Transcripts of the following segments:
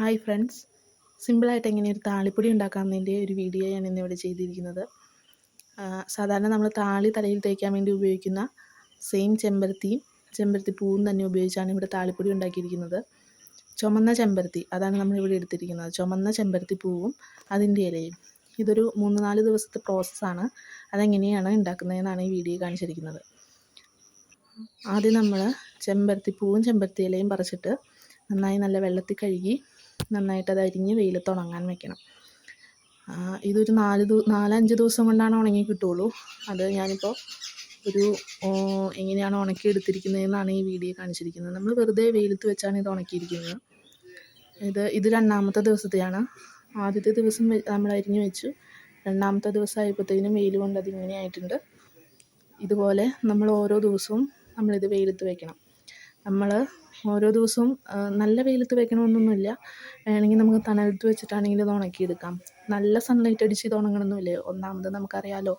Hi friends. സിമ്പിളായിട്ട് എങ്ങനെ ഒരു താളിപ്പൊടി ഉണ്ടാക്കാമെന്നതിന്റെ ഒരു വീഡിയോ ഞാൻ ഇന്നിവിടെ ചെയ്തിരിക്കുന്നത്. സാധാരണ നമ്മൾ താളി തലയിൽ തേക്കാൻ വേണ്ടി ഉപയോഗിക്കുന്ന സെയിം ചെമ്പരത്തിയും ചെമ്പരത്തി പൂവും തന്നെ ഉപയോഗിച്ചാണ് ഇവിടെ താളിപ്പൊടി ഉണ്ടാക്കിയിരിക്കുന്നത്. ചുമന്ന ചെമ്പരത്തി അതാണ് നമ്മളിവിടെ എടുത്തിരിക്കുന്നത്. ചുമന്ന ചെമ്പരത്തി പൂവും അതിന്റെ ഇലയും. ഇതൊരു മൂന്ന് നാല് ദിവസത്തെ പ്രോസസ്സാണ് അതെങ്ങനെയാണ് ഉണ്ടാക്കുന്നതെന്നാണ് ഈ വീഡിയോ കാണിച്ചിരിക്കുന്നത്. ആദ്യം നമ്മൾ ചെമ്പരത്തി പൂവും ചെമ്പരത്തി ഇലയും പറിച്ചിട്ട് നന്നായി നല്ല വെള്ളത്തിൽ കഴുകി നന്നായിട്ട് അത് അരിഞ്ഞ് വെയിലത്ത് ഉണങ്ങാൻ വെക്കണം. ഇതൊരു നാല് നാലഞ്ച് ദിവസം കൊണ്ടാണ് ഉണങ്ങി കിട്ടുള്ളൂ. അത് ഞാനിപ്പോൾ ഒരു എങ്ങനെയാണ് ഉണക്കി എടുത്തിരിക്കുന്നതെന്നാണ് ഈ വീഡിയോ കാണിച്ചിരിക്കുന്നത്. നമ്മൾ വെറുതെ വെയിലത്ത് വെച്ചാണ് ഇത് ഉണക്കിയിരിക്കുന്നത്. ഇത് ഇത് രണ്ടാമത്തെ ദിവസത്തെയാണ്. ആദ്യത്തെ ദിവസം നമ്മൾ അരിഞ്ഞു വെച്ചു. രണ്ടാമത്തെ ദിവസം ആയപ്പോഴത്തേനും വെയിൽ കൊണ്ട് അതിങ്ങനെ ആയിട്ടുണ്ട്. ഇതുപോലെ നമ്മൾ ഓരോ ദിവസവും നമ്മളിത് വെയിലത്ത് വെക്കണം. നമ്മൾ ഓരോ ദിവസവും നല്ല വെയിലത്ത് വെക്കണമെന്നൊന്നുമില്ല. വേണമെങ്കിൽ നമുക്ക് തണലത്ത് വെച്ചിട്ടാണെങ്കിലും ഉണക്കി എടുക്കാം നല്ല സൺലൈറ്റ് അടിച്ച് ഇത് ഉണങ്ങണമെന്നില്ലേ ഒന്നാമത് നമുക്കറിയാലോ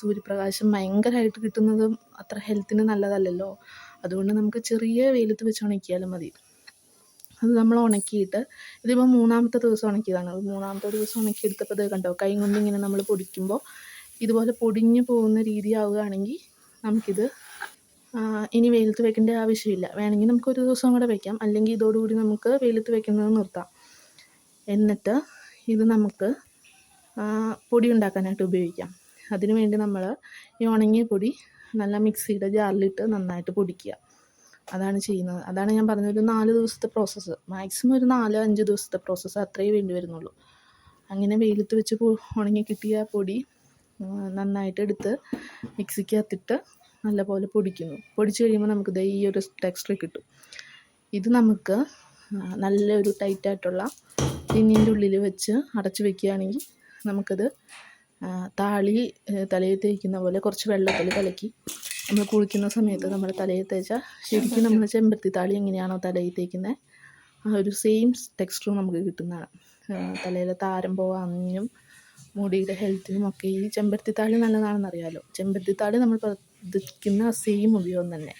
സൂര്യപ്രകാശം ഭയങ്കരമായിട്ട് കിട്ടുന്നതും അത്ര ഹെൽത്തിന് നല്ലതല്ലല്ലോ. അതുകൊണ്ട് നമുക്ക് ചെറിയ വെയിലത്ത് വെച്ച് ഉണക്കിയാലും മതി. അത് നമ്മൾ ഉണക്കിയിട്ട് ഇതിപ്പോൾ മൂന്നാമത്തെ ദിവസം ഉണക്കിയതാണ്. മൂന്നാമത്തെ ദിവസം ഉണക്കിയെടുത്തപ്പോൾ ഇത് കണ്ടോ? കൈ കൊണ്ട് ഇങ്ങനെ നമ്മൾ പൊടിക്കുമ്പോൾ ഇതുപോലെ പൊടിഞ്ഞു പോകുന്ന രീതിയാവുകയാണെങ്കിൽ നമുക്കിത് ഇനി വെയിലത്ത് വെക്കേണ്ട ആവശ്യമില്ല. വേണമെങ്കിൽ നമുക്ക് ഒരു ദിവസം കൂടെ വെക്കാം. അല്ലെങ്കിൽ ഇതോടുകൂടി നമുക്ക് വെയിലത്ത് വെക്കുന്നത് നിർത്താം. എന്നിട്ട് ഇത് നമുക്ക് പൊടി ഉണ്ടാക്കാനായിട്ട് ഉപയോഗിക്കാം. അതിനു വേണ്ടി നമ്മൾ ഈ ഉണങ്ങിയ പൊടി നല്ല മിക്സിയുടെ ജാറിലിട്ട് നന്നായിട്ട് പൊടിക്കുക. അതാണ് ചെയ്യുന്നത്. അതാണ് ഞാൻ പറഞ്ഞത് ഒരു നാല് ദിവസത്തെ പ്രോസസ്സ് മാക്സിമം ഒരു നാല് അഞ്ച് ദിവസത്തെ പ്രോസസ്സ് അത്രയേ വേണ്ടി വരുന്നുള്ളൂ. അങ്ങനെ വെയിലത്ത് വെച്ച് ഉണങ്ങി കിട്ടിയ പൊടി നന്നായിട്ട് എടുത്ത് മിക്സിക്കകത്തിട്ട് നല്ലപോലെ പൊടിക്കുന്നു. പൊടിച്ച് കഴിയുമ്പോൾ നമുക്ക് ദേ ഈ ഒരു ടെക്സ്ചർ കിട്ടും. ഇത് നമുക്ക് നല്ലൊരു ടൈറ്റായിട്ടുള്ള തിന്നിന്റെ ഉള്ളിൽ വെച്ച് അടച്ച് വെക്കുകയാണെങ്കിൽ നമുക്കത് താളി തലയിൽ തേക്കുന്ന പോലെ കുറച്ച് വെള്ളത്തിൽ കലക്കി നമ്മൾ കുളിക്കുന്ന സമയത്ത് നമ്മൾ തലയിൽ തേച്ചാൽ ശരിക്കും നമ്മൾ ചെമ്പരത്തി താളി എങ്ങനെയാണോ തലയിൽ തേക്കുന്നത് ആ ഒരു സെയിം ടെക്സ്റ്റർ നമുക്ക് കിട്ടുന്നതാണ്. തലയിലെ താരം പോകാനും മുടിയുടെ ഹെൽത്തിനും ഒക്കെ ഈ ചെമ്പരത്തി താളി നല്ലതാണെന്ന് അറിയാമല്ലോ ചെമ്പരത്തി താളി നമ്മൾ പ്രതിക്കുന്ന സെയിം ഉപയോഗം തന്നെ.